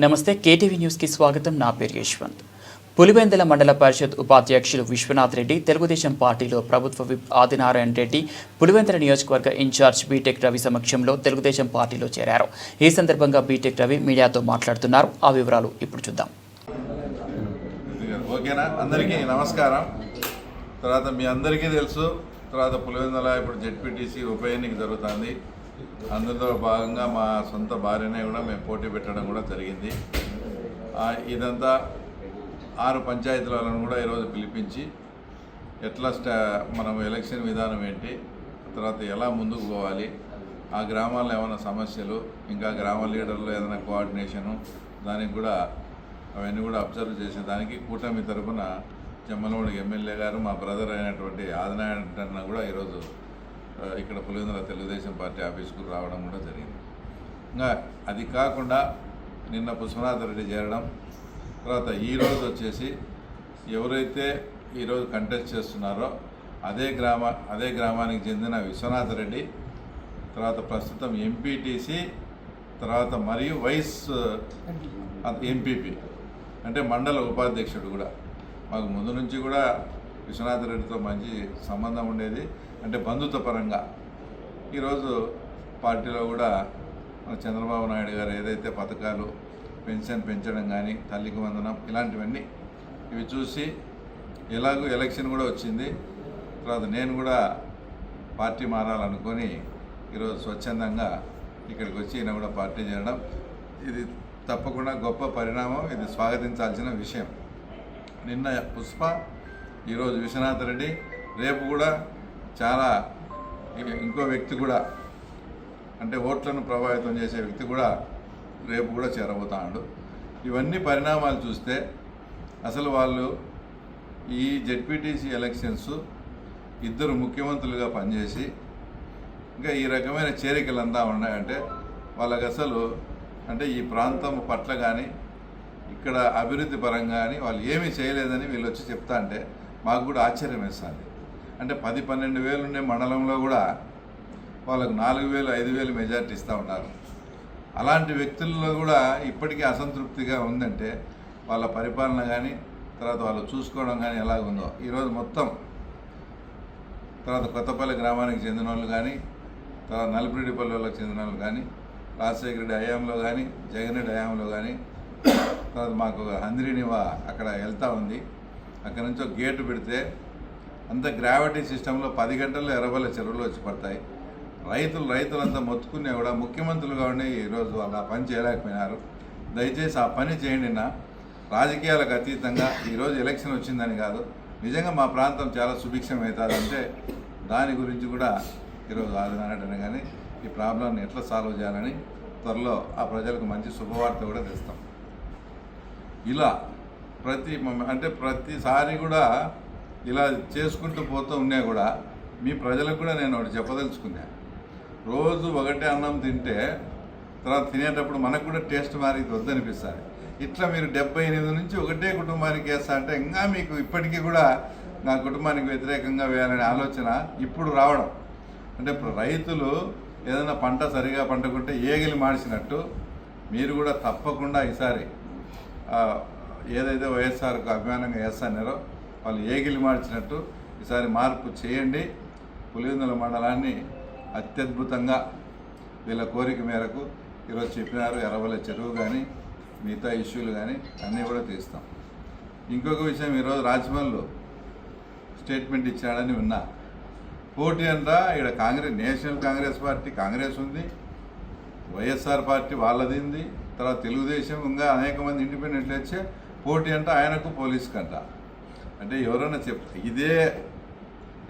నమస్తే కేటీవీ న్యూస్కి స్వాగతం. నా పేరు యశ్వంత్. పులివెందల మండల పరిషత్ ఉపాధ్యక్షులు విశ్వనాథ్ రెడ్డి తెలుగుదేశం పార్టీలో ప్రభుత్వ విప్ ఆదినారాయణ రెడ్డి పులివెందల నియోజకవర్గ ఇన్ఛార్జ్ బీటెక్ రవి సమక్షంలో తెలుగుదేశం పార్టీలో చేరారు. ఈ సందర్భంగా బీటెక్ రవి మీడియాతో మాట్లాడుతున్నారు. ఆ వివరాలు ఇప్పుడు చూద్దాం. ఓకేనా? అందరికీ నమస్కారం. తర్వాత మీ అందరికీ తెలుసు. తర్వాత పులివెందుల ఇప్పుడు జెడ్పీటీసీ ఉప ఎన్నిక జరుగుతుంది. అందులో భాగంగా మా సొంత భార్యనే కూడా మేము పోటీ పెట్టడం కూడా జరిగింది. ఇదంతా ఆరు పంచాయతీలను కూడా ఈరోజు పిలిపించి ఎట్లా స్టా మనం ఎలక్షన్ విధానం ఏంటి తర్వాత ఎలా ముందుకు పోవాలి ఆ గ్రామాల్లో ఏమైనా సమస్యలు ఇంకా గ్రామ లీడర్లు ఏదైనా కోఆర్డినేషను దానికి కూడా అవన్నీ కూడా అబ్జర్వ్ చేసేదానికి కూటమి తరపున జమ్మలమూడి ఎమ్మెల్యే గారు మా బ్రదర్ అయినటువంటి ఆదినారాయణ కూడా ఈరోజు ఇక్కడ పులివెందుల తెలుగుదేశం పార్టీ ఆఫీస్కు రావడం కూడా జరిగింది. ఇంకా అది కాకుండా నిన్న పుష్పనాథ్ రెడ్డి చేరడం తర్వాత ఈరోజు వచ్చేసి ఎవరైతే ఈరోజు కంటెస్ట్ చేస్తున్నారో అదే గ్రామ అదే గ్రామానికి చెందిన విశ్వనాథ్ రెడ్డి తర్వాత ప్రస్తుతం ఎంపీటీసీ తర్వాత మరియు వైస్ ఎంపీపీ అంటే మండల ఉపాధ్యక్షుడు కూడా. మాకు ముందు నుంచి కూడా విశ్వనాథ్ రెడ్డితో మంచి సంబంధం ఉండేది. అంటే బంధుత్వ పరంగా ఈరోజు పార్టీలో కూడా మన చంద్రబాబు నాయుడు గారు ఏదైతే పథకాలు పెన్షన్ పెంచడం కానీ తల్లికి వందనం ఇలాంటివన్నీ ఇవి చూసి ఎలాగో ఎలక్షన్ కూడా వచ్చింది. తర్వాత నేను కూడా పార్టీ మారాలనుకొని ఈరోజు స్వచ్ఛందంగా ఇక్కడికి వచ్చి ఈయన కూడా పార్టీ చేయడం ఇది తప్పకుండా గొప్ప పరిణామం. ఇది స్వాగతించాల్సిన విషయం. నిన్న పుష్ప ఈరోజు విశ్వనాథ్ రెడ్డి రేపు కూడా చాలా ఇంకో వ్యక్తి కూడా అంటే ఓట్లను ప్రభావితం చేసే వ్యక్తి కూడా రేపు కూడా చేరబోతాడు. ఇవన్నీ పరిణామాలు చూస్తే అసలు వాళ్ళు ఈ జెడ్పీటీసీ ఎలక్షన్స్ ఇద్దరు ముఖ్యమంత్రులుగా పనిచేసి ఇంకా ఈ రకమైన చేరికలు అంతా ఉన్నాయంటే వాళ్ళకి అసలు అంటే ఈ ప్రాంతం పట్ల కానీ ఇక్కడ అభివృద్ధి పరంగా కానీ వాళ్ళు ఏమీ చేయలేదని వీళ్ళు వచ్చి చెప్తా అంటే మాకు కూడా ఆశ్చర్యం వేస్తుంది. అంటే పది పన్నెండు వేలు ఉండే మండలంలో కూడా వాళ్ళకు నాలుగు వేలు ఐదు వేలు మెజార్టీ ఇస్తూ ఉన్నారు. అలాంటి వ్యక్తుల్లో కూడా ఇప్పటికీ అసంతృప్తిగా ఉందంటే వాళ్ళ పరిపాలన కానీ తర్వాత వాళ్ళు చూసుకోవడం కానీ ఎలాగుందో. ఈరోజు మొత్తం తర్వాత కొత్తపల్లి గ్రామానికి చెందిన వాళ్ళు కానీ తర్వాత నలుపురెడ్డిపల్లి వాళ్ళకి చెందిన వాళ్ళు కానీ రాజశేఖర రెడ్డి హయాంలో కానీ జగన్ రెడ్డి హయాంలో కానీ తర్వాత మాకు ఒక హంద్రినివా అక్కడ వెళ్తూ ఉంది. అక్కడ నుంచి ఒక గేటు పెడితే అంత గ్రావిటీ సిస్టంలో పది గంటల్లో ఎర్రబల్ల చెరువులు వచ్చి పడతాయి. రైతులు రైతులంతా మొత్తుకునే కూడా ముఖ్యమంత్రులుగా ఉండి ఈరోజు వాళ్ళు ఆ పని చేయలేకపోయినారు. దయచేసి ఆ పని చేయండి నా రాజకీయాలకు అతీతంగా ఈరోజు ఎలక్షన్ వచ్చిందని కాదు. నిజంగా మా ప్రాంతం చాలా సుభిక్షం అవుతుంది దాని గురించి కూడా ఈరోజు ఆదినారాయణ కానీ ఈ ప్రాబ్లంని ఎట్లా సాల్వ్ చేయాలని త్వరలో ఆ ప్రజలకు మంచి శుభవార్త కూడా తెస్తాం. ఇలా ప్రతి అంటే ప్రతిసారి కూడా ఇలా చేసుకుంటూ పోతూ ఉన్నా కూడా మీ ప్రజలకు కూడా నేను ఒకటి చెప్పదలుచుకున్నా. రోజు ఒకటే అన్నం తింటే తర్వాత తినేటప్పుడు మనకు కూడా టేస్ట్ మారి వద్దనిపిస్తుంది. ఇట్లా మీరు డెబ్బై ఎనిమిది నుంచి ఒకటే కుటుంబానికి వేస్తా అంటే ఇంకా మీకు ఇప్పటికీ కూడా నా కుటుంబానికి వ్యతిరేకంగా వేయాలనే ఆలోచన ఇప్పుడు రావడం. అంటే ఇప్పుడు రైతులు ఏదైనా పంట సరిగా పండకుంటే ఏగిలి మార్చినట్టు మీరు కూడా తప్పకుండా ఈసారి ఏదైతే వైఎస్ఆర్కు అభిమానంగా వేస్తానారో వాళ్ళు ఏగిలి మార్చినట్టు ఈసారి మార్పు చేయండి. పులివెందుల మండలాన్ని అత్యద్భుతంగా వీళ్ళ కోరిక మేరకు ఈరోజు చెప్పినారు. ఎర్రవల్ల చెరువు కానీ మిగతా ఇష్యూలు కానీ అన్నీ కూడా తీస్తాం. ఇంకొక విషయం ఈరోజు రాజ్భవన్లో స్టేట్మెంట్ ఇచ్చాడని విన్నా. పోటీ అంట ఇక్కడ కాంగ్రెస్ నేషనల్ కాంగ్రెస్ పార్టీ కాంగ్రెస్ ఉంది. వైఎస్ఆర్ పార్టీ వాళ్ళదింది తర్వాత తెలుగుదేశం ఇంకా అనేక మంది ఇండిపెండెంట్లు వచ్చే పోటీ అంట ఆయనకు పోలీస్కి అంటే ఎవరైనా చెప్ ఇదే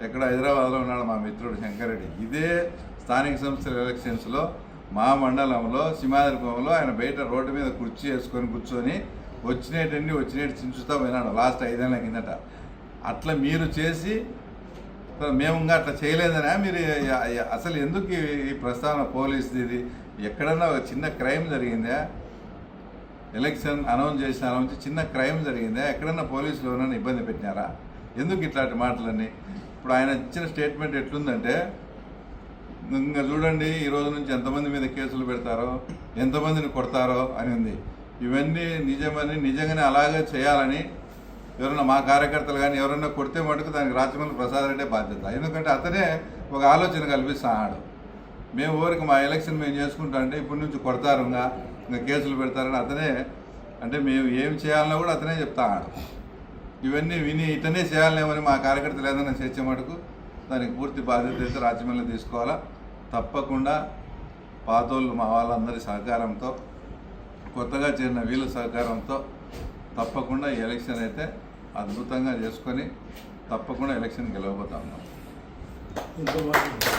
ఎక్కడ హైదరాబాద్లో ఉన్నాడు మా మిత్రుడు శంకరెడ్డి. ఇదే స్థానిక సంస్థల ఎలక్షన్స్లో మా మండలంలో సింహాద్రిపురంలో ఆయన బయట రోడ్డు మీద కుర్చీ వేసుకొని కూర్చొని వచ్చినట్టండి వచ్చినట్టు చించుతా పోయినాడు లాస్ట్ ఐదేళ్ళ కిందట. అట్లా మీరు చేసి మేము ఇంకా అట్లా చేయలేదనా మీరు అసలు ఎందుకు ఈ- ఈ ప్రస్తావన పోలీసుది ఇది? ఎక్కడన్నా ఒక చిన్న క్రైమ్ జరిగిందా? ఎలక్షన్ అనౌన్స్ చేసిన అనౌన్స్ చిన్న క్రైమ్ జరిగిందా. ఎక్కడన్నా పోలీసులు ఎవరైనా ఇబ్బంది పెట్టినారా? ఎందుకు ఇట్లాంటి మాటలన్నీ? ఇప్పుడు ఆయన ఇచ్చిన స్టేట్మెంట్ ఎట్లుందంటే ఇంకా చూడండి ఈ రోజు నుంచి ఎంతమంది మీద కేసులు పెడతారో ఎంతమందిని కొడతారో అని ఉంది. ఇవన్నీ నిజమని నిజంగానే అలాగే చేయాలని ఎవరైనా మా కార్యకర్తలు కానీ ఎవరైనా కొడితే మటుకు దానికి రాజమౌళి ప్రసాద్ రెడ్డే బాధ్యత. ఎందుకంటే అతనే ఒక ఆలోచన కల్పిస్తున్నాడు. మేము ఊరికి మా ఎలక్షన్ మేము చేసుకుంటా అంటే ఇప్పటి నుంచి కొడతారు ఇంకా. కేసులు పెడతారని అతనే అంటే మేము ఏం చేయాలన్నా కూడా అతనే చెప్తాడు ఇవన్నీ విని ఇతనే చేయాలనేమని మా కార్యకర్తలు ఏదైనా చేసే మటుకు దానికి పూర్తి బాధ్యత అయితే రాజ్యమల్ని తీసుకోవాలా. తప్పకుండా పాతోళ్ళు మా వాళ్ళందరి సహకారంతో కొత్తగా చేరిన వీళ్ళ సహకారంతో తప్పకుండా ఈ ఎలక్షన్ అయితే అద్భుతంగా చేసుకొని తప్పకుండా ఎలక్షన్ గెలవబోతా ఉన్నాం